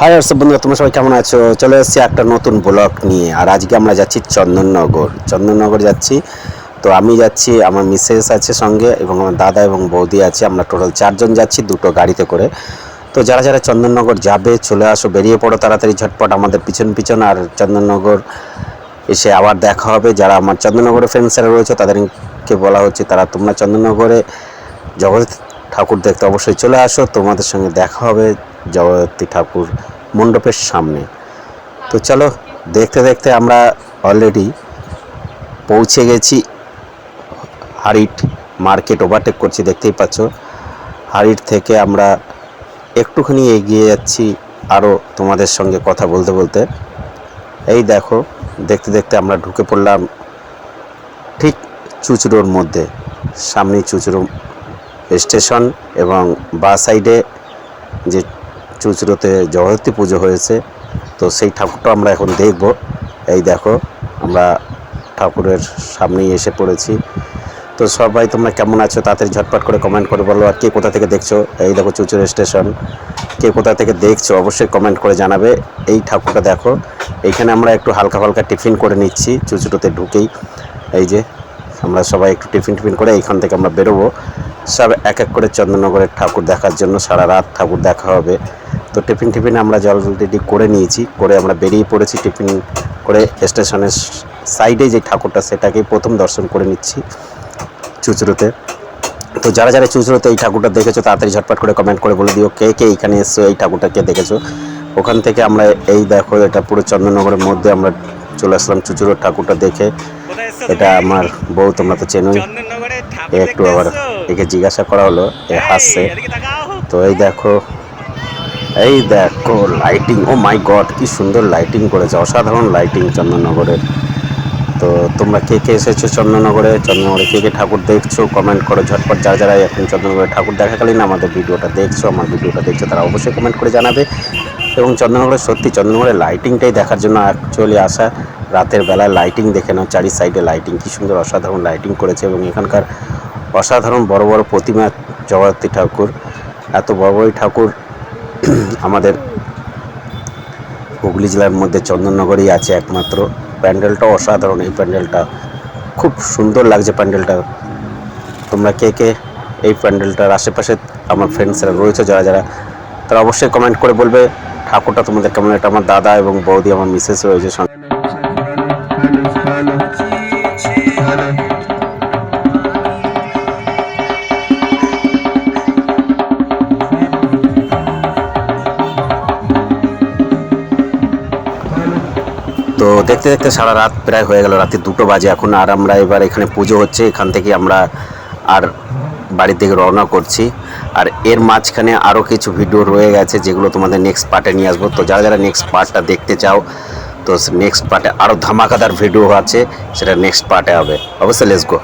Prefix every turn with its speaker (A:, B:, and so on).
A: High WhatsApp বন্ধুরা? তোমরা সবাই কেমন আছো? চলে এসেছি একটা নতুন ব্লগ নিয়ে। আর আজকে আমরা যাচ্ছি চন্দননগর। চন্দননগর যাচ্ছি। তো আমি যাচ্ছি, আমার মিসেস আছে সঙ্গে এবং আমার দাদা এবং বৌদি আছে। আমরা টোটাল চারজন যাচ্ছি দুটো গাড়িতে করে। তো যারা যারা চন্দননগর যাবে, চলে আসো, বেরিয়ে পড়ো তাড়াতাড়ি, ঝটপট আমাদের পিছন পিছন। আর চন্দননগর এসে আবার দেখা হবে। যারা আমার চন্দননগরের ফ্রেন্ডসরা রয়েছে, তাদেরকে বলা হচ্ছে তারা তোমরা চন্দননগরে জগৎ ঠাকুর দেখতে অবশ্যই চলে আসো। তোমাদের সঙ্গে দেখা হবে। জগদ্ধাত্রী ঠাকুর মণ্ডপের সামনে। তো চলো, দেখতে দেখতে আমরা অলরেডি পৌঁছে গেছি। হারিট মার্কেট ওভারটেক করছি, দেখতেই পাচ্ছ। হারিট থেকে আমরা একটুখানি এগিয়ে যাচ্ছি আরও তোমাদের সঙ্গে কথা বলতে বলতে। এই দেখো, দেখতে দেখতে আমরা ঢুকে পড়লাম ঠিক চুচড়োর মধ্যে। সামনে চুচড়ো স্টেশন এবং বা সাইডে যে চুচড়োতে জগদ্ধাত্রী পুজো হয়েছে। তো সেই ঠাকুরটা আমরা এখন দেখব। এই দেখো, আমরা ঠাকুরের সামনেই এসে পড়েছি। তো সবাই তোমরা কেমন আছো? তাড়াতাড়ি ঝটপট করে কমেন্ট করে বলো, আর কে কোথা থেকে দেখছ? এই দেখো চুচুড়ো স্টেশন কে কোথা থেকে দেখছ? অবশ্যই কমেন্ট করে জানাবে। এই ঠাকুরটা দেখো এইখানে আমরা একটু হালকা হালকা টিফিন করে নিচ্ছি চুচুড়োতে ঢুকেই। এই যে, আমরা সবাই একটু টিফিন টিফিন করে এইখান থেকে আমরা বেরোবো। সব এক এক করে চন্দননগরের ঠাকুর দেখার জন্য সারা রাত ঠাকুর দেখা হবে। তো টিফিন টিফিন আমরা জল অলরেডি করে নিয়েছি করে আমরা বেরিয়ে পড়েছি টিফিন করে স্টেশনের সাইডে যে ঠাকুরটা সেটাকেই প্রথম দর্শন করে নিচ্ছি চুচড়োতে। তো যারা যারা চুচড়োতে এই ঠাকুরটা দেখেছ তাড়াতাড়ি ঝটপট করে কমেন্ট করে বলে দিও কে কে এইখানে এসছো এই ঠাকুরটাকে দেখেছ। ওখান থেকে আমরা এই দেখো এটা পুরো চন্দননগরের মধ্যে আমরা চলে আসলাম চুচুড়োর ঠাকুরটা দেখে। এটা আমার বউ তোমরা তো চেনোই। একটু আবার একে জিজ্ঞাসা করা হলো এ হাসছে। তো এই দেখো এই দেখো লাইটিং ও মাই গড কি সুন্দর লাইটিং করেছে, অসাধারণ লাইটিং চন্দননগরের। তো তোমরা কে কে এসেছ চন্দননগরে? চন্দননগরে কে কে ঠাকুর দেখছ? কমেন্ট করো, ঝটপট যারা যারা এখন চন্দননগরে ঠাকুর দেখাকালীন আমাদের ভিডিওটা দেখছ, আমার ভিডিওটা দেখছ, তারা অবশ্যই কমেন্ট করে জানাবে। এবং চন্দননগরে সত্যি চন্দননগরের লাইটিংটাই দেখার জন্য অ্যাকচুয়ালি আসা। রাতের বেলায় লাইটিং দেখে নাও চারি সাইডে লাইটিং কি সুন্দর অসাধারণ লাইটিং করেছে। এবং এখানকার অসাধারণ বড় বড় প্রতিমা জগদ্ধাত্রী ঠাকুর, এত বড় বড় ঠাকুর। আমাদের হুগলি জেলার মধ্যে চন্দননগরই আছে একমাত্র প্যান্ডেলটা অসাধারণ এই প্যান্ডেলটা খুব সুন্দর লাগছে প্যান্ডেলটা তোমরা কে কে এই প্যান্ডেলটার আশেপাশে আমার ফ্রেন্ডসরা রয়েছে যারা যারা তারা অবশ্যই কমেন্ট করে বলবে ঠাকুরটা তোমাদের কেমন এটা আমার দাদা এবং বৌদি আমার মিসেস রয়েছে সঙ্গে। তো দেখতে দেখতে সারা রাত প্রায় হয়ে গেল রাতে দুটো বাজে এখন, আর আমরা এবার এখানে পুজো হচ্ছে, এখান থেকে আমরা আর বাড়ির দিকে রওনা করছি। আর এর মাঝখানে আরও কিছু ভিডিও রয়ে গেছে, যেগুলো তোমাদের নেক্সট পার্টে নিয়ে আসব। তো যারা যারা নেক্সট পার্টটা দেখতে চাও, তো নেক্সট পার্টে আরও ধামাকাদার ভিডিও আছে, সেটা নেক্সট পার্টে হবে। অবশ্যই লেস গো